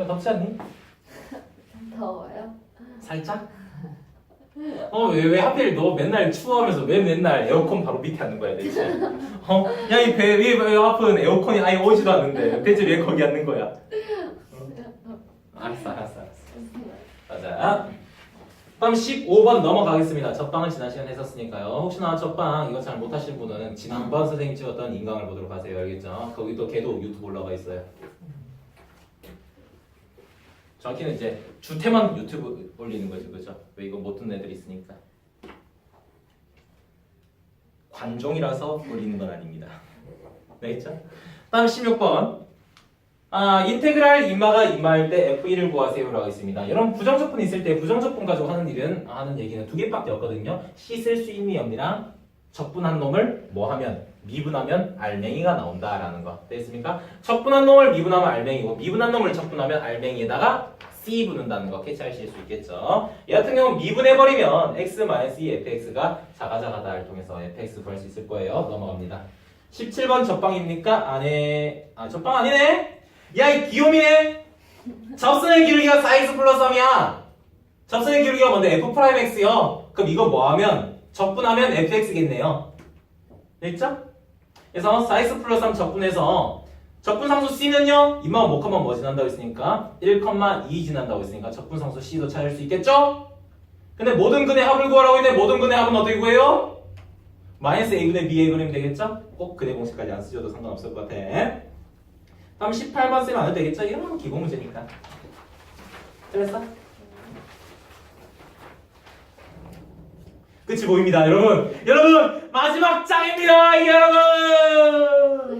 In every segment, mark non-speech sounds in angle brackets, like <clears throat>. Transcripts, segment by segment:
좀 덥지 않니? 더워요? 살짝? 어, 왜, 왜 하필 너 맨날 추워하면서 왜 맨날 에어컨 바로 밑에 앉는 거야, 대체? 어? 야, 이 배, 위, 배 아픈 에어컨이 아예 오지도 않는데, 대체 왜 거기 앉는 거야? 어? 알았어, 알았어, 알았어. 가자. 다음 15번 넘어가겠습니다. 첫방은 지난 시간에 했었으니까요. 혹시나 첫방 이거 잘 못하신 분은 지난번 선생님 찍었던 인강을 보도록 하세요. 알겠죠? 거기 또 걔도 유튜브 올라가 있어요. 정확히는 이제 주태만 유튜브 올리는 거죠, 그죠? 왜 이거 못 듣는 애들 있으니까. 관종이라서 올리는 건 아닙니다. 네, 있죠? 다음 16번. 아, 인테그랄 인마가 인마일 때 F1을 구하세요 라고 있습니다. 여러분 부정적분 있을 때 부정적분 가지고 하는 일은 하는 얘기는 두 개밖에 없거든요. 씻을 수 있는 염이랑 적분한 놈을 뭐 하면 미분하면 알맹이가 나온다라는 거. 됐습니까? 적분한 놈을 미분하면 알맹이고 미분한 놈을 적분하면 알맹이에다가 C 분는다는 거 캐치하실 수 있겠죠. 이 같은 경우는 미분해버리면 x-2 fx가 자가자가다를 통해서 fx 구할 수 있을 거예요. 넘어갑니다. 17번 접방입니까? 안에 아 접방 아니네? 야 이 귀요미네 접선의 기울기가 4x 플러스 3이야 접선의 기울기가 뭔데 f'x요 그럼 이거 뭐하면 적분하면 fx겠네요 됐죠? 그래서 4x 플러스 3 적분해서 적분상수 c는요 이만 목하면 뭐 지난다고 했으니까 1,2 지난다고 했으니까 적분상수 c도 찾을 수 있겠죠? 근데 모든 근의 합을 구하라고 했는데 모든 근의 합은 어떻게 구해요? 마이너스 a분의 b의 그리면 되겠죠? 꼭 근의 공식까지 안 쓰셔도 상관없을 것 같아 다음 18번 쓰면 안 해도 되겠죠? 이런 건 기본 문제니까. 됐어? 끝이 보입니다, 여러분. 여러분 마지막 장입니다, 여러분.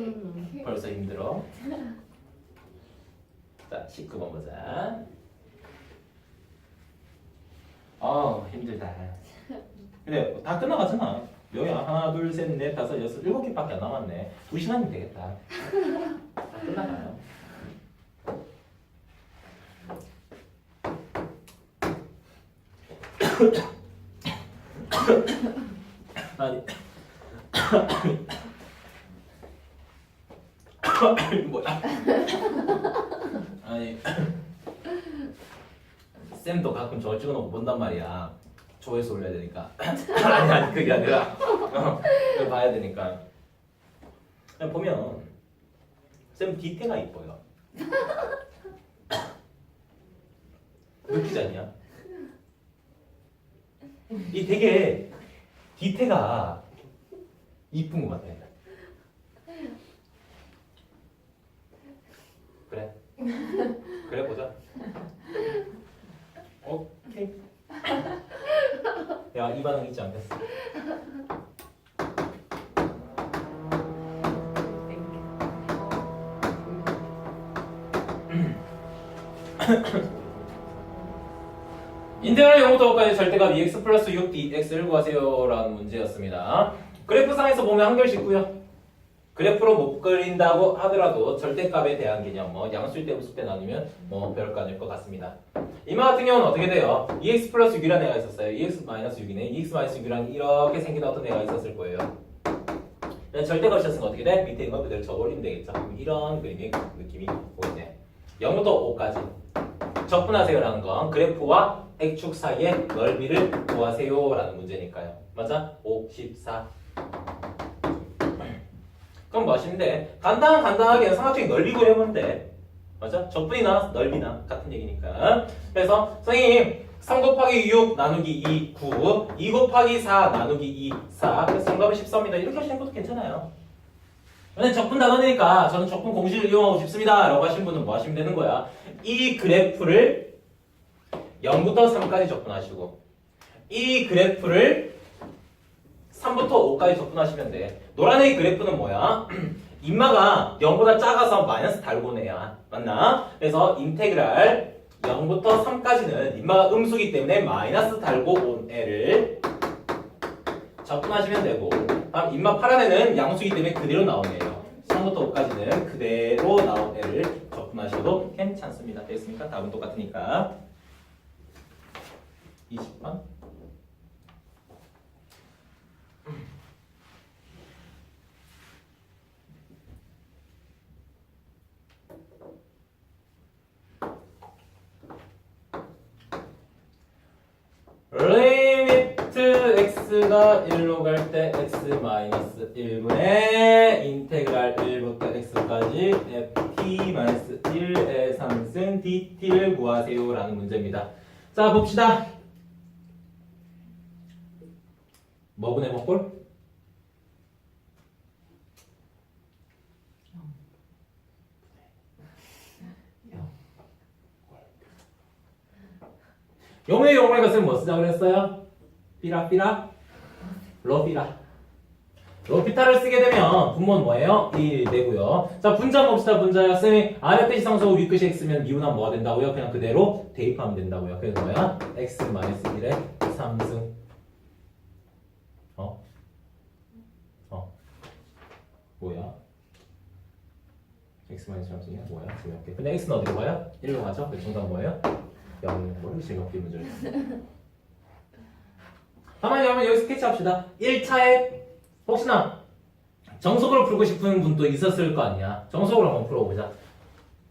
벌써 힘들어. 자, 19번 보자. 아, 힘들다. 근데 다 끝나가잖아. 여기 하나, 둘, 셋, 넷, 다섯, 여섯, 일곱 개밖에 안 남았네. 두 시간이면 되겠다. 다 끝나가요. 아니 뭐야? 아니 쌤도 가끔 저걸 찍어놓고 본단 말이야. 조회수 올려야 되니까. 아니 아니 그게 아니라 어, 그걸 봐야 되니까. 그냥 보면 쌤 뒤태가 이뻐요. 느끼지 않냐? 이 되게 뒤태가 이쁜 것 같아. 그래. 그래 보자. 오케이. 야, 이 반응 있지 않겠어? 인테그랄 0부터 5까지 절대값 2x 플러스 6dx를 구하세요 라는 문제였습니다. 그래프상에서 보면 한결 쉽고요. 그래프로 못 그린다고 하더라도 절대값에 대한 개념, 뭐 양수일 때 음수 때 나누면 뭐 별거 아닐 것 같습니다. 이마 같은 경우는 어떻게 돼요? 2x 플러스 6이라는 애가 있었어요. 2x 마이너스 6이네. 2x 마이너스 6이랑 이렇게 생긴 어떤 애가 있었을 거예요. 절대값이었으면 어떻게 돼? 밑에 있는 거 그대로 적어올리면 되겠죠. 이런 그림의 느낌이 보이네. 0부터 5까지. 적분하세요라는 건 그래프와 x축 사이의 넓이를 구하세요 라는 문제니까요. 맞아? 5, 14. 그럼 멋인데 간단 간단하게 삼각형의 넓이 구해보면 돼. 맞아? 적분이나 넓이나 같은 얘기니까. 그래서 선생님 3 곱하기 6 나누기 2 9 2 곱하기 4 나누기 2 4 그래서 정답은 14입니다. 이렇게 하시는 것도 괜찮아요. 근데 적분 단원이니까 저는 적분 공식을 이용하고 싶습니다. 라고 하신 분은 뭐 하시면 되는 거야? 이 그래프를 0부터 3까지 적분하시고 이 그래프를 3부터 5까지 적분하시면 돼. 노란의 그래프는 뭐야? <clears throat> 인마가 0보다 작아서 마이너스 달고네야. 맞나? 그래서 인테그랄 0부터 3까지는 인마가 음수기 때문에 마이너스 달고 온 애를 적분하시면 되고 다음 인마 파란 애는 양수기 때문에 그대로 나오네요. 3부터 5까지는 그대로 나온 애를 적분하셔도 괜찮습니다. 됐습니까? 답은 똑같으니까. 20번 리미트 x가 1로 갈 때 x 마이너스 1분의 인테그랄 1부터 x까지 ft 마이너스 1의 3승 dt를 구하세요라는 문제입니다. 자 봅시다. 뭐분의 뭐골? 영의 영의 것을 뭐 쓰자고 그랬어요? 삐라 삐라 러삐라 러피타를 쓰게 되면 분모는 뭐예요? 1 되고요 자 분자 봅시다 분자야 쌤이 아래 끝이 상수하고 위 끝이 x면 미분하면 뭐가 된다고요? 그냥 그대로 대입하면 된다고요 그래서 뭐야? x 마이너스 1의 3승 어? 어? 뭐야? x 마이너스 3승이야? 뭐야? 재미없게 근데 x는 어디로 가요? 1로 가죠? 그 정답 뭐예요? 0 뭐를 재미없게 문제를 가만히 한번 여기 스케치 합시다 1차에 혹시나 정석으로 풀고 싶은 분도 있었을 거 아니야 정석으로 한번 풀어보자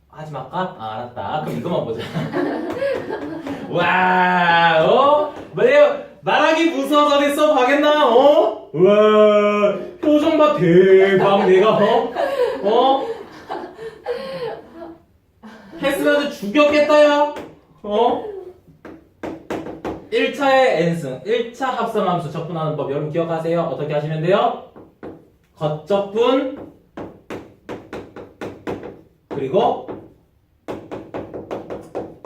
하지 말까? 아 알았다 그럼 이거만 보자 <laughs> 와 어? 뭐예요? 말하기 무서워서 됐어 봐겠나? 어? 와 표정 봐 대박 내가 어? 어? 했으면 죽였겠다 야 어? 1차의 n승, 1차 합성함수 적분하는 법 여러분 기억하세요? 어떻게 하시면 돼요? 겉적분 그리고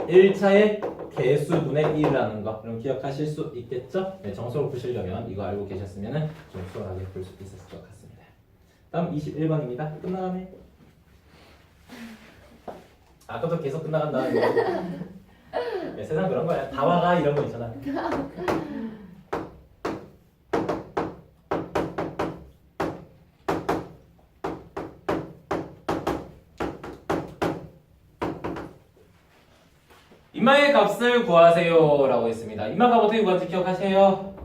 1차의 개수분의 1이라는 거 그럼 기억하실 수 있겠죠? 네, 정석으로 푸시려면 이거 알고 계셨으면 좀 수월하게 풀 수 있었을 것 같습니다 다음 21번입니다 끝나가네 아까부터 계속 끝나간다. <laughs> 네, 세상 그런 거야. 다 와가 이런 거 있잖아. <laughs> 인마의 값을 구하세요 라고 했습니다. 인마 값 어떻게 구할지 기억하세요?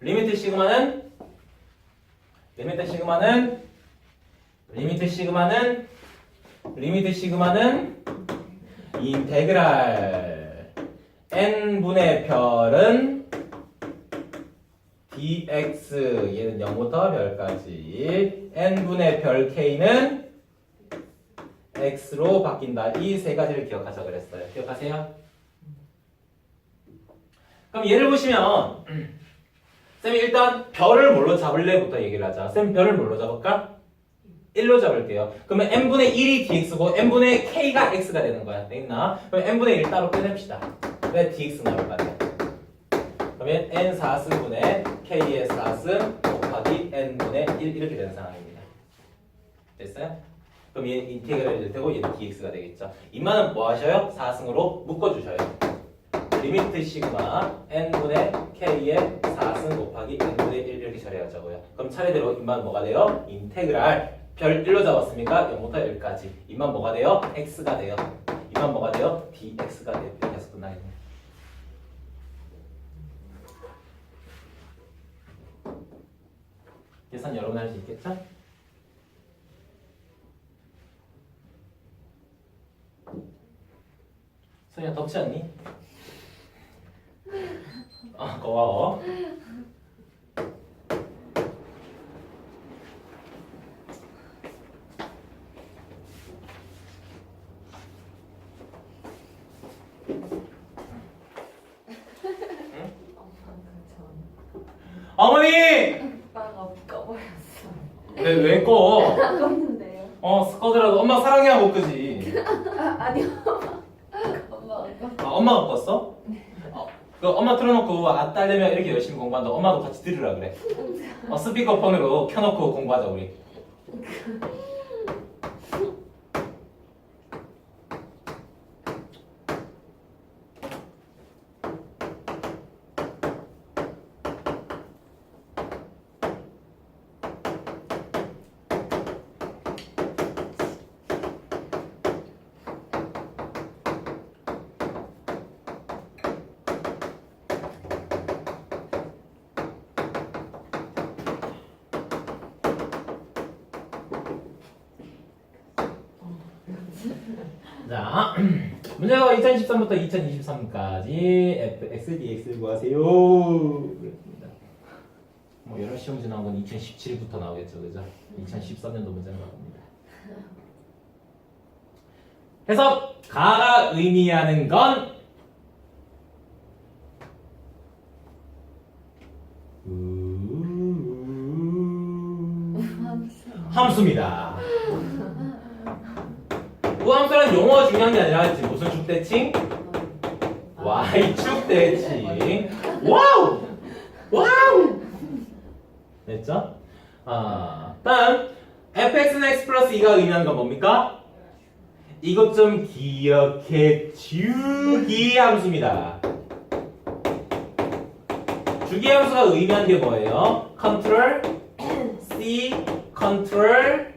리미트 시그마는 리미트 시그마는 리미트 시그마는 리미트 시그마는 인테그랄 n분의 별은 dx 얘는 0부터 별까지 n분의 별 k는 x로 바뀐다. 이 세 가지를 기억하자 그랬어요. 기억하세요? 그럼 얘를 보시면 <clears throat> 쌤이 일단 별을 뭘로 잡을래부터 얘기를 하자. 쌤 별을 뭘로 잡을까? 1로 잡을게요. 그러면 n분의 1이 dx고 n분의 k가 x가 되는 거야. 되겠나? 그럼 n분의 1 따로 빼냅시다. 왜 dx 나올 거 아니야? 그러면 n 4승분의 k의 4승 곱하기 n분의 1 이렇게 되는 상황입니다. 됐어요? 그럼 얘 인테그랄이 되고 얘는 dx가 되겠죠. 이만은 뭐 하셔요? 4승으로 묶어주셔요. 리미트 시그마 n분의 k의 4승 곱하기 n분의 1 이렇게 처리하자고요. 그럼 차례대로 이만 뭐가 돼요? 인테그랄 별 1로 잡았으니까 0부터 1까지 이만 뭐가 돼요? x가 돼요. 이만 뭐가 돼요? dx가 돼요. 이렇게 해서 끝나겠네요. 계산 여러분 할 수 있겠죠? 소희야 덥지 않니? 아 고마워 어머니! 오빠가 꺼버렸어. 왜, 왜 꺼? 껐는데요. 어 스커드라도 엄마 사랑해야 못 끄지 아, 아니요. 엄마가 껐어? 어, 그 엄마 틀어놓고 아 딸내미가 이렇게 열심히 공부한다 엄마도 같이 들으라 그래 어, 스피커폰으로 켜놓고 공부하자 우리 자, 문제가 2013부터 2023까지 fx, dx를 구하세요. 그랬습니다. 뭐 여러 시험 지나온 건 2017부터 나오겠죠, 그죠? 2013년도 문제는 나옵니다. 해석 가가 의미하는 건 함수입니다. 우함수는 용어가 중요한 게 아니라 지금 무슨 축 대칭? Y축 대칭. 와우! 와우! 됐죠? 아, 다음 fx는 x 플러스 2가 의미하는 건 뭡니까? 이것 좀 기억해 주기 함수입니다. 주기 함수가 의미하는 게 뭐예요? 컨트롤 C, 컨트롤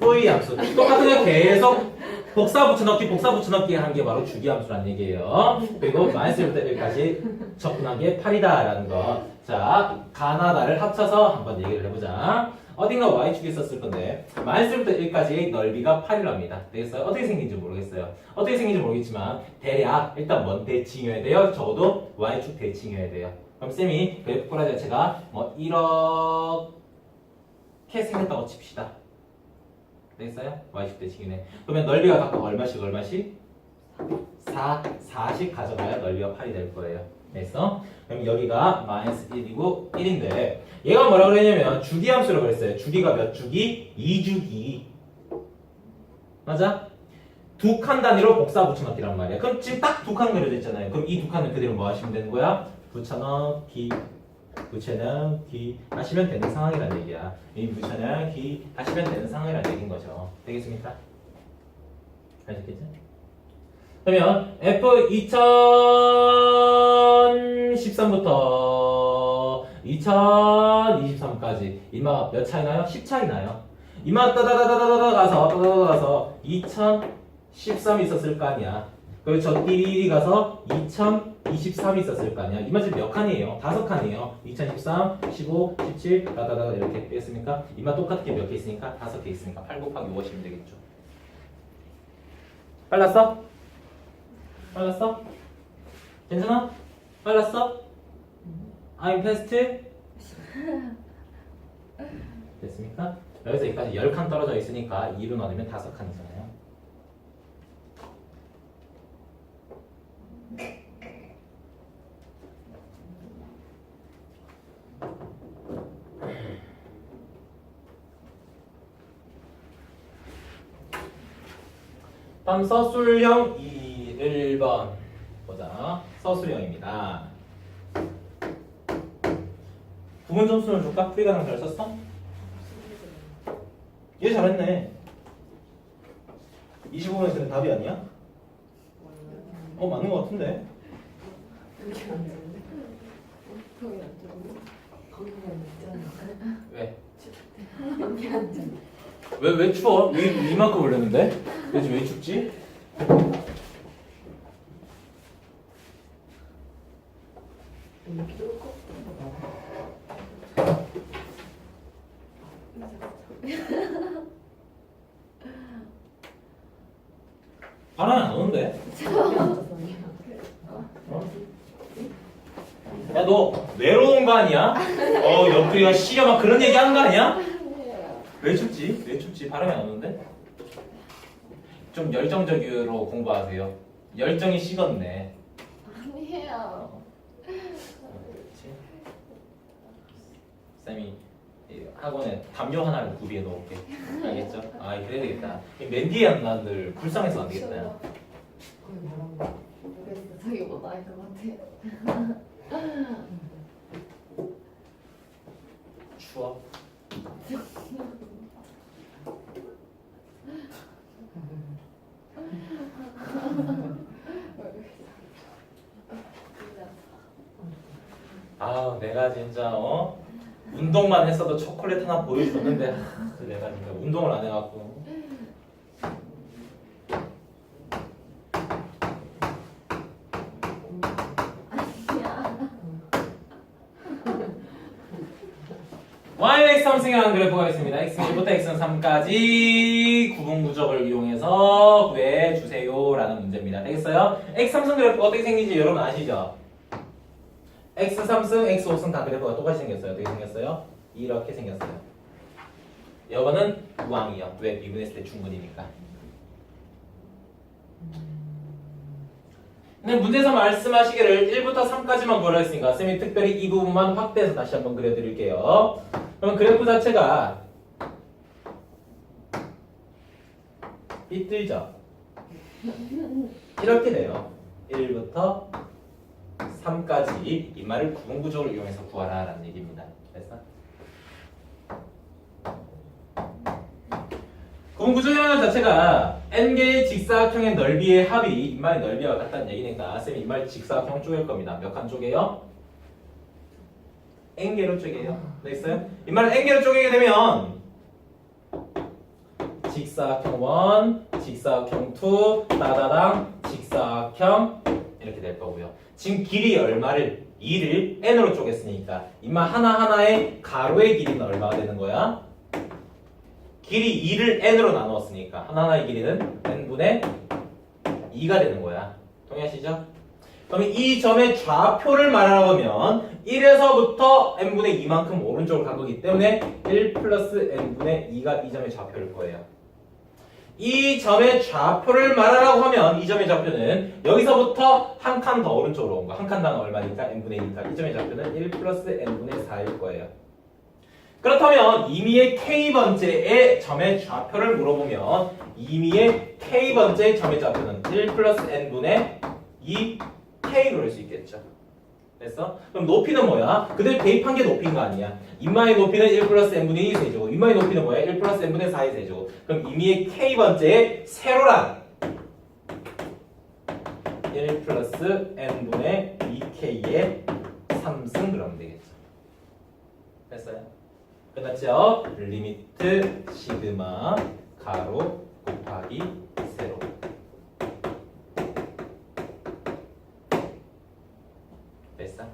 V 함수. 똑같은 거 계속 복사 붙여넣기, 복사 붙여넣기 하는 게 바로 주기 함수란 얘기예요. 그리고 마이너스 1부터 1까지 접근한 게 8이다라는 거. 자, 가나다를 합쳐서 한번 얘기를 해보자. 어딘가 y축이 있었을 건데 마이너스 1부터 1까지의 넓이가 8이랍니다. 되겠어요? 어떻게 생긴지 모르겠어요. 어떻게 생긴지 모르겠지만 대략 일단 뭔 대칭이어야 돼요? 적어도 y축 대칭이어야 돼요. 그럼 쌤이 그래프 꼬라 자체가 뭐 이렇게 생겼다고 칩시다. 되겠어요? y축 대칭이네. 그러면 넓이가 각각 얼마씩 얼마씩? 4, 4씩 가져가야 넓이가 8이 될 거예요. 됐어? 그럼 여기가 마이너스 1이고 1인데 얘가 뭐라 그랬냐면 주기 함수라고 그랬어요. 주기가 몇 주기? 2주기. 맞아? 두 칸 단위로 복사 붙여넣기란 말이야. 그럼 지금 딱 두 칸 그려져 있잖아요. 그럼 이 두 칸을 그대로 뭐 하시면 되는 거야? 붙여넣기, 붙여넣기 하시면 되는 상황이란 얘기야. 이 붙여넣기 하시면 되는 상황이란 얘기인 거죠. 되겠습니까? 아시겠죠? 그러면 F 2013부터 2023까지 이마 몇 차이 나요? 10 차이 나요. 이마 따다다다다다 가서 따다다다 가서 2013 있었을 거 아니야. 그리고 저 띠리리 가서 2023 있었을 거 아니야. 이마 지금 몇 칸이에요? 다섯 칸이에요. 2013, 15, 17, 따다다다 이렇게 됐습니까? 이마 똑같게 몇 개 있으니까 다섯 개 있으니까 8 곱하기 5 하시면 되겠죠. 빨랐어? 빨랐어? 괜찮아? 빨랐어? I'm fast? <laughs> 됐습니까? 여기서 여기까지 10칸 떨어져 있으니까 2로 나누면 5칸이잖아요. 다음 서술형 2, 1번 보자. 서술형입니다. 구분 점수를 줄까? 풀이가능 잘 썼어? 얘 잘했네. 25면 그냥 답이 아니야? 어 맞는 것 같은데. 왜? 왜, 왜 추워? 위, 이만큼 올렸는데? 요즘 왜 춥지? 바람이 안 오는데? 야, 너 외로운 거 아니야? 어, 옆구리가 시려 막 그런 얘기 하는 거 아니야? 왜 춥지? 왜 춥지? 바람이 안 오는데? 좀 공부하세요. 열정이 식었네. 아니에요. 그렇지? 쌤이 이 학원에 담요 하나를 구비해 놓을게. 알겠죠? <laughs> 아, 그래야 되겠다. 이 맨디에 한나들 불쌍해서 안 되겠다. 모르겠어. 저기 뭐 나을 것 같아. 추워. 아, 내가 진짜 어 운동만 했어도 초콜릿 하나 보여줬는데 아, 내가 진짜 운동을 안 해갖고. yx 함수 상승형 그래프가 있습니다. x1부터 x3까지 구분 구적을 이용해서 구해 주세요라는 문제입니다. 되겠어요? x 삼승 그래프가 어떻게 생긴지 여러분 아시죠? X 3승, x 5승 다 그래프가 똑같이 생겼어요. 어떻게 생겼어요? 이렇게 생겼어요. 이거는 우항이요. 왜 미분했을 때 중근이니까. 근데 문제에서 말씀하시기를 1부터 3까지만 구하라 했으니까 쌤이 특별히 이 부분만 확대해서 다시 한번 그려드릴게요. 그럼 그래프 자체가 삐뚤죠? 이렇게 돼요. 1부터 3까지 이 말을 구분 구조를 이용해서 구하라 라는 얘기입니다. 됐어? 구분 구조라는 자체가 n개의 직사각형의 넓이의 합이 인말의 넓이와 같다는 얘기니까 쌤이 인말 직사각형 쪼갤 겁니다. 몇 칸 쪼개요? n개로 쪼개요. 됐어요? 인말을 n개로 쪼개게 되면 직사각형 1, 직사각형 2, 따다당 직사각형 이렇게 될 거고요. 지금 길이 얼마를 2를 n으로 쪼갰으니까 인마 하나하나의 가로의 길이는 얼마가 되는 거야? 길이 2를 n으로 나누었으니까 하나하나의 길이는 n분의 2가 되는 거야. 동의하시죠? 그러면 이 점의 좌표를 말하면 1에서부터 n분의 2만큼 오른쪽으로 간 거기 때문에 1 플러스 n분의 2가 이 점의 좌표일 거예요. 이 점의 좌표를 말하라고 하면 이 점의 좌표는 여기서부터 한 칸 더 오른쪽으로 온 거. 한 칸당 얼마니까 n분의 2니까 이 점의 좌표는 1 플러스 n분의 4일 거예요. 그렇다면 이미의 k번째의 점의 좌표를 물어보면 이미의 k번째 점의 좌표는 1 플러스 n분의 2k로 할 수 있겠죠. 됐어? 그럼 높이는 뭐야? 그들 대입한 게 높이인 거 아니야. 인마의 높이는 1 플러스 n분의 2 세제곱. 인마의 높이는 뭐야? 1 플러스 n분의 4의 세제곱. 그럼 이미의 k번째의 세로란 1 플러스 n분의 2k의 3승 그러면 되겠죠. 됐어요? 끝났죠? 리미트 시그마 가로 곱하기 세로 됐어?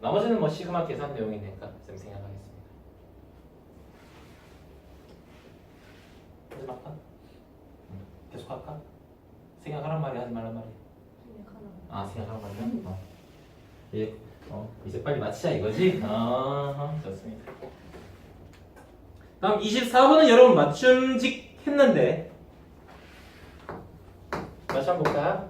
나머지는 뭐 시그마 계산 내용이니까 쌤 생각하겠습니다. 말까? 응. 계속 할까? 생각하란 말이 하지 말란 말이. 아 생각하란 말이야? 어. 예. 어, 이제 빨리 마치자 이거지? 아, 좋습니다. 다음 24번은 여러분 맞춤직 했는데 다시 한번 볼까?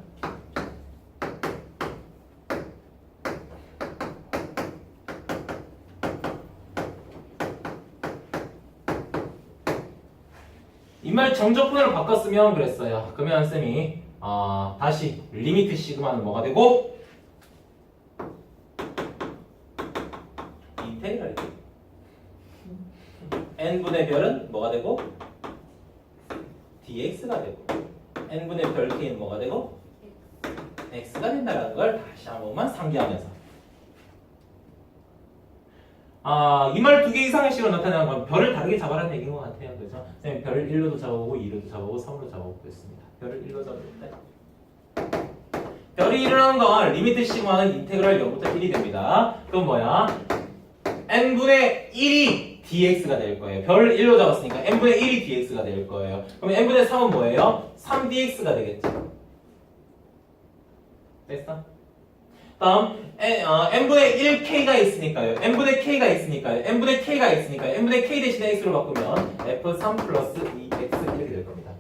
이 말 정적분으로 바꿨으면 그랬어요. 그러면 쌤이 어, 다시 리미트 시그마는 뭐가 되고? 인테그랄이 돼. n분의 별은 뭐가 되고? Dx가 되고. N분의 별 k는 뭐가 되고? X가 된다는 걸 다시 한 번만 상기하면서. 아, 이 말 두 개 이상의 식으로 나타내는 건 별을 다르게 잡아라는 얘기인 것 같아요. 그죠? 선생님 별을 1로도 잡아보고 2로도 잡아보고 3으로 잡아보고 했습니다. 별을 1로 잡아볼때 별이 일어나는 건 리미트 시그마는 인테그랄 0부터 1이 됩니다. 그건 뭐야? n분의 1이 dx가 될 거예요. 별을 1로 잡았으니까 n분의 1이 dx가 될 거예요. 그럼 n분의 3은 뭐예요? 3dx가 되겠죠. 됐어? 다음 n분의 1k가 있으니까요. n분의 k가 있으니까요. n분의 k가 있으니까요. n분의 k 대신에 x로 바꾸면 f3 플러스 2x 이렇게 될 겁니다.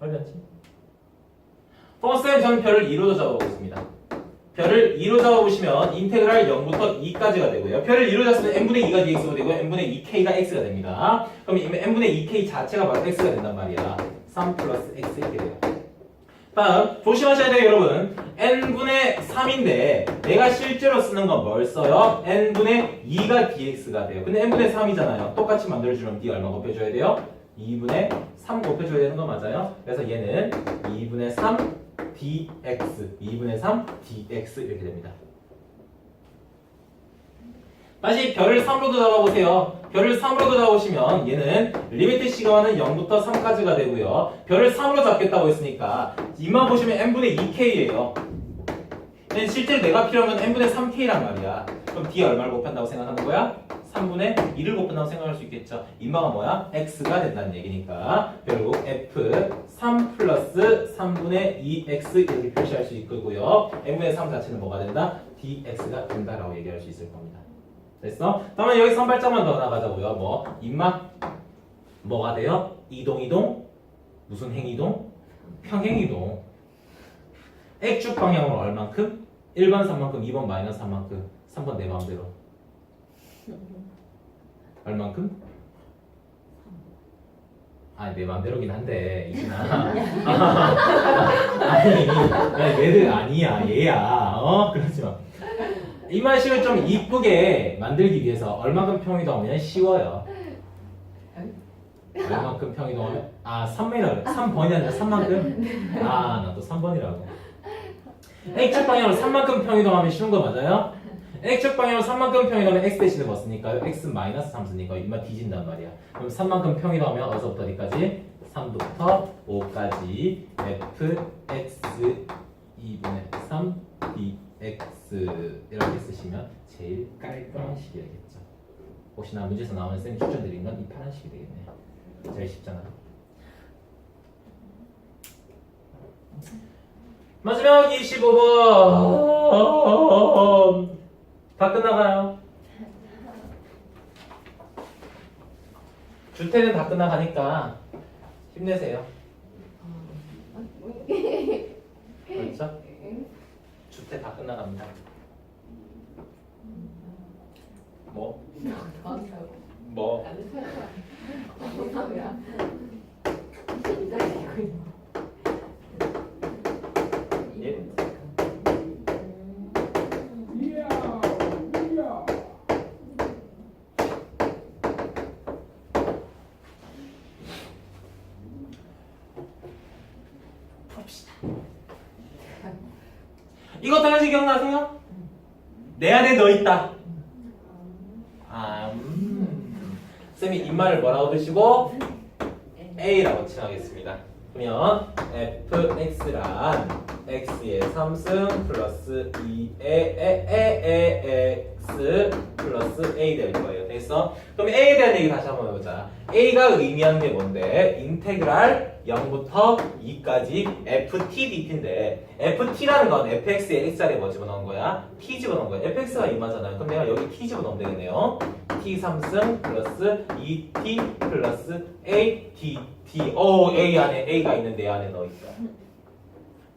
얼마지? 퍼스트 저는 별을 2로 잡아보겠습니다. 별을 2로 잡아보시면 인테그랄 0부터 2까지가 되고요. 별을 2로 잡으면 n분의 2가 dx가 되고 n분의 2k가 x가 됩니다. 그럼 이 n분의 2k 자체가 바로 x가 된단 말이야. 3 플러스 x 이렇게 돼요. 다음 조심하셔야 돼요 여러분 n분의 3인데 내가 실제로 쓰는 건 뭘 써요? n분의 2가 dx가 돼요 근데 n분의 3이잖아요 똑같이 만들어주면 d 얼마 곱해줘야 돼요? 2분의 3 곱해줘야 되는 거 맞아요? 그래서 얘는 2분의 3 dx 2분의 3 dx 이렇게 됩니다 다시 별을 3으로도 잡아보세요. 별을 3으로도 잡아보시면 얘는 리미트 시그마는 0부터 3까지가 되고요. 별을 3으로 잡겠다고 했으니까 이만 보시면 n분의 2k예요. 근데 실제로 내가 필요한 건 n분의 3k란 말이야. 그럼 d 얼마를 곱한다고 생각하는 거야? 3분의 2를 곱한다고 생각할 수 있겠죠. 인마가 뭐야? x가 된다는 얘기니까 결국 f 3 플러스 3분의 2x 이렇게 표시할 수 있고요. n분의 3 자체는 뭐가 된다? dx가 된다라고 얘기할 수 있을 겁니다. 됐어? 다음에 여기서 한 발짝만 더 나가자고요. 뭐 인마 뭐가 돼요? 이동 이동 무슨 행이동? 평행이동. X축 방향으로 얼만큼? 1번 3만큼, 2번 마이너스 3만큼, 3번 내 마음대로. 얼만큼? 아니 내 마음대로긴 한데 이진아 <laughs> 아니 아니 얘들 아니야 얘야 어 그러지 마 이만식을 좀 이쁘게 만들기 위해서 얼마큼 평이동하면 쉬워요? 얼마큼 평이동하면? 아 3이라고 3번이 아니라 3만큼? 아 나 또 3번이라고. X축 방향으로 3만큼 평이동하면 쉬운 거 맞아요? X축 방향으로 3만큼 평이동하면 X 대신에 뭐 쓰니까요? X 마이너스 3 쓰니까 이마 뒤진단 말이야. 그럼 3만큼 평이동하면 어디서부터 어디까지? 3부터 5까지. F x 2분의 3 dx 이렇게 쓰시면 제일 깔끔한 식이겠죠. 혹시나 문제에서 나오는 쌤이 추천드린 건 이 파란 식이 되겠네요 제일 쉽잖아. 마지막 25번. 다 끝나가요? 주태는 다 끝나가니까 힘내세요. 그렇죠? 끝나갑니다 뭐? 뭐? 예? 봅시다. 이것도 하나씩 기억나세요? 내 안에 너 있다. 아, 음. 쌤이 입말을 뭐라고 드시고 A라고 칭하겠습니다. 그러면 fx란 x의 3승 플러스 2의 x 플러스 a 될 거예요. 됐어? 그럼 a에 대한 얘기 다시 한번 해보자. a가 의미하는 게 뭔데? 인테그랄 0부터 2까지 ft dt인데 ft라는 건 fx에 x 자리에 뭐 집어넣은 거야? t 집어넣은 거야. fx가 이마잖아요. 그럼 내가 여기 t 집어넣으면 되겠네요. t 3승 플러스 2t 플러스 a t t 오 a 안에 a가 있는 내 안에 넣어 있다.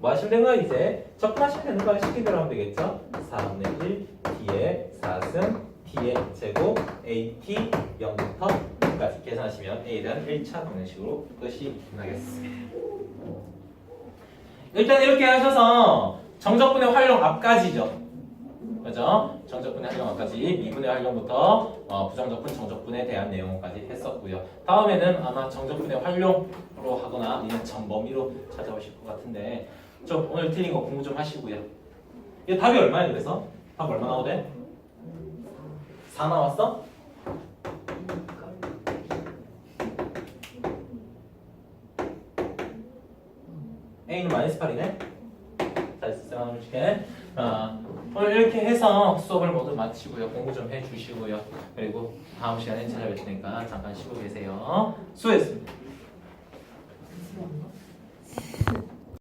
뭐 하시면 되는 거야 이제 접근하시면 되는 거야 시키대로 하면 되겠죠 4분의 1 t의 4승 t의 제곱 at 0부터 2까지 계산하시면 a에 대한 1차 방정식으로 끝이 나겠습니다 일단 이렇게 하셔서 정적분의 활용 앞까지죠 그죠? 정적분의 활용 앞까지 미분의 활용부터 어, 부정적분, 정적분에 대한 내용까지 했었고요 다음에는 아마 정적분의 활용으로 하거나 아니면 정범위로 찾아오실 것 같은데 좀 오늘 틀린 거 공부 좀 하시고요. 이게 답이 얼마야 그래서? 답 얼마 나오대? 다 나왔어? A는 마이너스 8이네. 다시 써줄게. 아, 오늘 이렇게 해서 수업을 모두 마치고요. 공부 좀 해주시고요. 그리고 다음 시간에 찾아뵐 테니까 잠깐 쉬고 계세요. 수고했습니다.